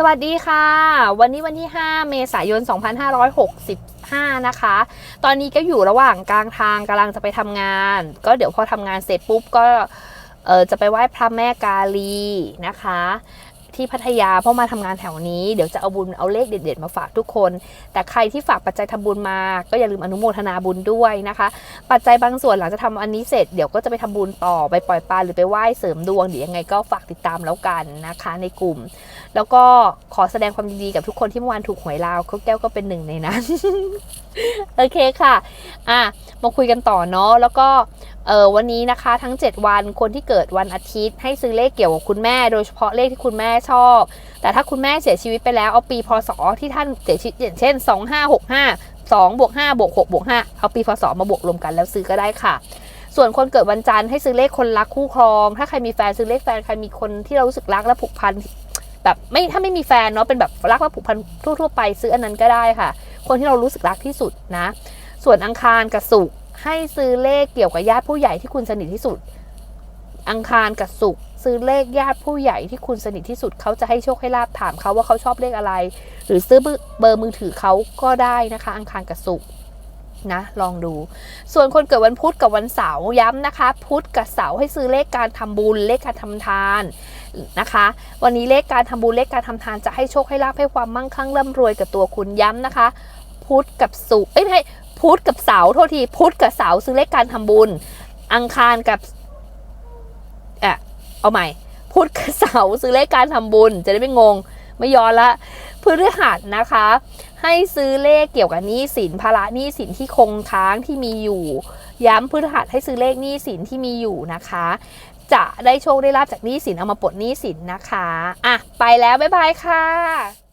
สวัสดีค่ะ วันนี้วันที่ 5 เมษายน 2565 นะคะ ตอนนี้ก็อยู่ระหว่างกลางทางกำลังจะไปทำงาน ก็เดี๋ยวพอทำงานเสร็จปุ๊บก็จะไปไหว้พระแม่กาลีนะคะ ที่พัทยาเพราะมาทำงานแถวนี้เดี๋ยวจะเอาบุญเอาเลขเด็ดๆมาฝากทุกคน แต่ใครที่ฝากปัจจัยทำบุญมา ก็อย่าลืมอนุโมทนาบุญด้วยนะคะ ปัจจัยบางส่วนหลังจากทำอันนี้เสร็จเดี๋ยวก็จะไปทำบุญต่อไปปล่อยปลาหรือไปไหว้เสริมดวงเดี๋ยวยังไงก็ฝากติดตามแล้วกันนะคะในกลุ่ม แล้วก็ขอแสดงความยินดีกับทุกคนที่เมื่อวานถูกหวยลาวเขาแก้วก็เป็นหนึ่งในนั้นโอเคค่ะ อะมาคุยกันต่อเนาะแล้วก็ เออวันนี้นะคะทั้ง 7 วันคนที่เกิดวันอาทิตย์ ให้ซื้อเลขเกี่ยวกับคุณแม่ โดยเฉพาะเลขที่คุณแม่ชอบ แต่ถ้าคุณแม่เสียชีวิตไปแล้วเอาปีพศที่ท่านเสียชีวิตอย่างเช่น 2565 2บวก5บวก6บวก5เอาปีพศมาบวกรวมกันแล้วซื้อก็ได้ค่ะ ส่วนคนเกิดวันจันทร์ให้ซื้อเลขคนรักคู่ครอง ถ้าใครมีแฟนซื้อเลขแฟนใครมีคนที่เรารู้สึกรักและผูกพันแบบไม่ถ้าไม่มีแฟนเนาะเป็นแบบรักและผูกพันทั่ว ๆ ไปซื้ออันนั้นก็ได้ค่ะ คนที่เรารู้สึกรักที่สุดนะ ส่วนอังคารกับศุกร์ ให้ซื้อเลขเกี่ยวกับญาติผู้ใหญ่ที่คุณสนิทที่สุด อังคารกับศุกร์ซื้อเลขญาติผู้ใหญ่ที่คุณสนิทที่สุดเขาจะให้โชคให้ลาบถามเขาว่าเขาชอบเลขอะไร หรือซื้อเบอร์มือถือเขาก็ได้นะคะ อังคารกับศุกร์นะลองดู ส่วนคนเกิดวันพุธกับวันเสาร์ย้ำนะคะ พุธกับเสาร์ให้ซื้อเลขการทำบุญเลขการทำทานนะคะ วันนี้เลขการทำบุญเลขการทำทานจะให้โชคให้ลาภให้ความมั่งคั่งร่ำรวยกับตัวคุณย้ำนะคะ พุธกับศุกร์เอ้ยไม่ พุธกับเสาร์โทษทีพุธกับเสาร์ซื้อเลขการทำบุญ อังคารกับเอะเอาใหม่ พุธกับเสาร์ซื้อเลขการทำบุญ จะได้ไม่งง ไม่ย้อนละพฤหัสนะคะ ให้ซื้อเลขเกี่ยวกับหนี้สินภาระหนี้สินที่คงค้างที่มีอยู่ ย้ำพฤหัสให้ซื้อเลขหนี้สินที่มีอยู่นะคะ จะได้โชคได้ลาบจากหนี้สินเอามาปลดหนี้สินนะคะอะไปแล้วบ๊ายบายค่ะ